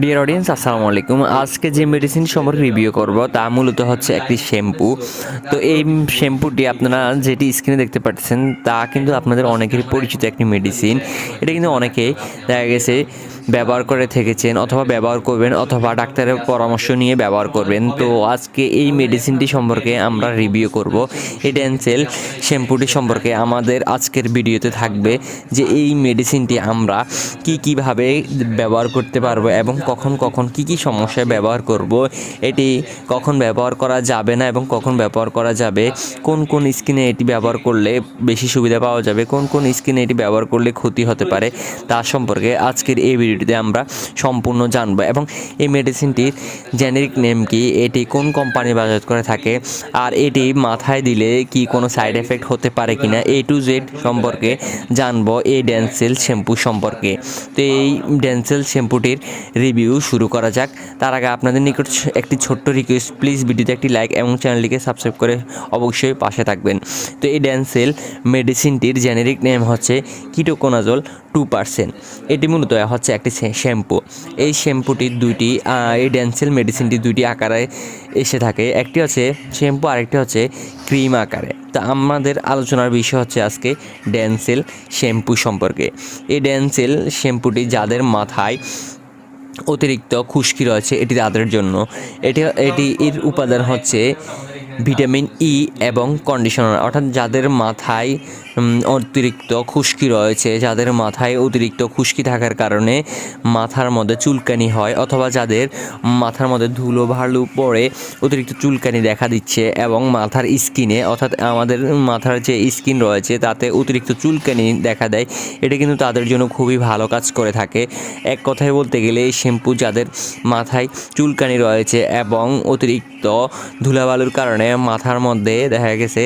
Dear audience আসসালামু আলাইকুম। আজকে যে মেডিসিন সম্পর্কে রিভিউ করব, তা মূলত হচ্ছে একটি শ্যাম্পু তো এই শ্যাম্পুটি আপনারা যেটি স্ক্রিনে দেখতে পাচ্ছেন, তা কিন্তু আপনাদের অনেকেরই পরিচিত একটি মেডিসিন এটা কিন্তু অনেকেই, দেখা গেছে, ব্যবহার করে থেকেছেন অথবা ব্যবহার করবেন অথবা ডাক্তারের পরামর্শ নিয়ে ব্যবহার করবেন। তো আজকে এই মেডিসিনটি সম্পর্কে আমরা রিভিউ করব। এই ডেন্সেল শ্যাম্পুটি সম্পর্কে আমাদের আজকের ভিডিওতে থাকবে যে এই মেডিসিনটি আমরা কি কীভাবে ব্যবহার করতে পারব এবং কখন কখন কি কি সমস্যায় ব্যবহার করব, এটি কখন ব্যবহার করা যাবে না এবং কখন ব্যবহার করা যাবে, কোন কোন স্কিনে এটি ব্যবহার করলে বেশি সুবিধা পাওয়া যাবে, কোন কোন স্কিনে এটি ব্যবহার করলে ক্ষতি হতে পারে তার সম্পর্কে আজকের এই ভিডিওটিতে আমরা সম্পূর্ণ জানব এবং এই মেডিসিনটির জেনেরিক নেম কি, এটি কোন কোম্পানি বাজার করে থাকে, আর এটি মাথায় দিলে কি কোনো সাইড এফেক্ট হতে পারে কিনা এ টু জেড সম্পর্কে জানব, এই ড্যান্সেল শ্যাম্পু সম্পর্কে। তো এই ড্যান্সেল শ্যাম্পুটির রিভিউ শুরু করা যাক। তার আগে আপনাদের নিকট একটি ছোট্ট রিকোয়েস্ট প্লিজ ভিডিওতে একটি লাইক এবং চ্যানেলটিকে সাবস্ক্রাইব করে অবশ্যই পাশে থাকবেন। তো এই ড্যান্সেল মেডিসিনটির জেনেরিক নেম হচ্ছে কিটোকোনাজল টু পার্সেন্ট এটি মূলত হচ্ছে একটি শ্যাম্পু এই শ্যাম্পুটির দুইটি এই ড্যান্সেল মেডিসিনটি দুইটি আকারে এসে থাকে। একটি হচ্ছে শ্যাম্পু আরেকটি হচ্ছে ক্রিম আকারে। তা আমাদের আলোচনার বিষয় হচ্ছে আজকে ড্যান্সেল শ্যাম্পু সম্পর্কে। এই ড্যান্সেল শ্যাম্পুটি যাদের মাথায় অতিরিক্ত খুশকি রয়েছে এটি তাদের জন্য। এটি এটি এর উপাদান হচ্ছে ভিটামিন ই এবং কন্ডিশনার অর্থাৎ যাদের মাথায় অতিরিক্ত খুশকি রয়েছে, যাদের মাথায় অতিরিক্ত খুশকি থাকার কারণে মাথার মধ্যে চুলকানি হয় অথবা যাদের মাথার মধ্যে ধুলো ভালু পড়ে অতিরিক্ত চুলকানি দেখা দিচ্ছে এবং মাথার স্কিনে, অর্থাৎ আমাদের মাথার যে স্কিন রয়েছে তাতে অতিরিক্ত চুলকানি দেখা দেয়, এটা কিন্তু তাদের জন্য খুবই ভালো কাজ করে থাকে। এক কথায় বলতে গেলে এই শ্যাম্পু যাদের মাথায় চুলকানি রয়েছে এবং অতিরিক্ত ধুলাবালুর কারণে মাথার মধ্যে দেখা গেছে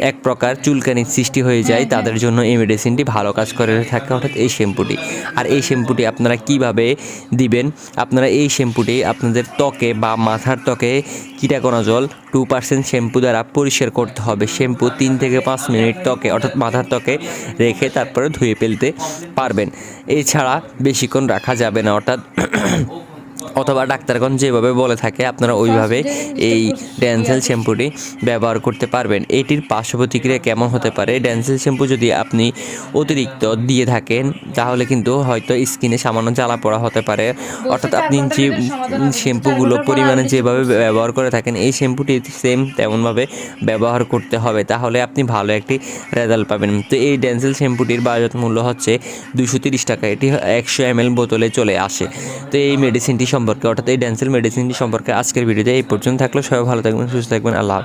এক প্রকার চুলকানির সৃষ্টি হয়ে যায় তাদের জন্য এই মেডিসিনটি ভালো কাজ করে থাকে অর্থাৎ এই শ্যাম্পুটি আর এই শ্যাম্পুটি আপনারা কীভাবে দিবেন? আপনারা এই শ্যাম্পুটি আপনাদের ত্বকে বা মাথার ত্বকে কীটাকোনাজল টু পার্সেন্ট শ্যাম্পু দ্বারা পরিষ্কার করতে হবে। শ্যাম্পু তিন থেকে পাঁচ মিনিট ত্বকে অর্থাৎ মাথার ত্বকে রেখে তারপরে ধুয়ে ফেলতে পারবেন। এছাড়া বেশিক্ষণ রাখা যাবে না অর্থাৎ অথবা ডাক্তারগণ যেভাবে বলে থাকে আপনারা ওইভাবে এই ড্যান্সেল শ্যাম্পুটি ব্যবহার করতে পারবেন। এটির পার্শ্ব প্রতিক্রিয়া কেমন হতে পারে? ড্যান্সেল শ্যাম্পু যদি আপনি অতিরিক্ত দিয়ে থাকেন তাহলে কিন্তু হয়তো স্কিনে সামান্য জ্বালা পড়া হতে পারে। অর্থাৎ আপনি যে শ্যাম্পুগুলো পরিমাণে যেভাবে ব্যবহার করে থাকেন এই শ্যাম্পুটি সেম তেমনভাবে ব্যবহার করতে হবে। তাহলে আপনি ভালো একটি রেজাল্ট পাবেন। তো এই ড্যান্সেল শ্যাম্পুটির বাজার মূল্য হচ্ছে দুশো তিরিশ টাকা। এটি একশো এম বোতলে চলে আসে। তো এই মেডিসিনটি সম্পর্কে অর্থাৎ এই ড্যান্সেল মেডিসিনটি সম্পর্কে আজকের ভিডিওতে এই পর্যন্ত থাকলে সবাই ভালো থাকবেন, সুস্থ থাকবেন, আল্লাহ।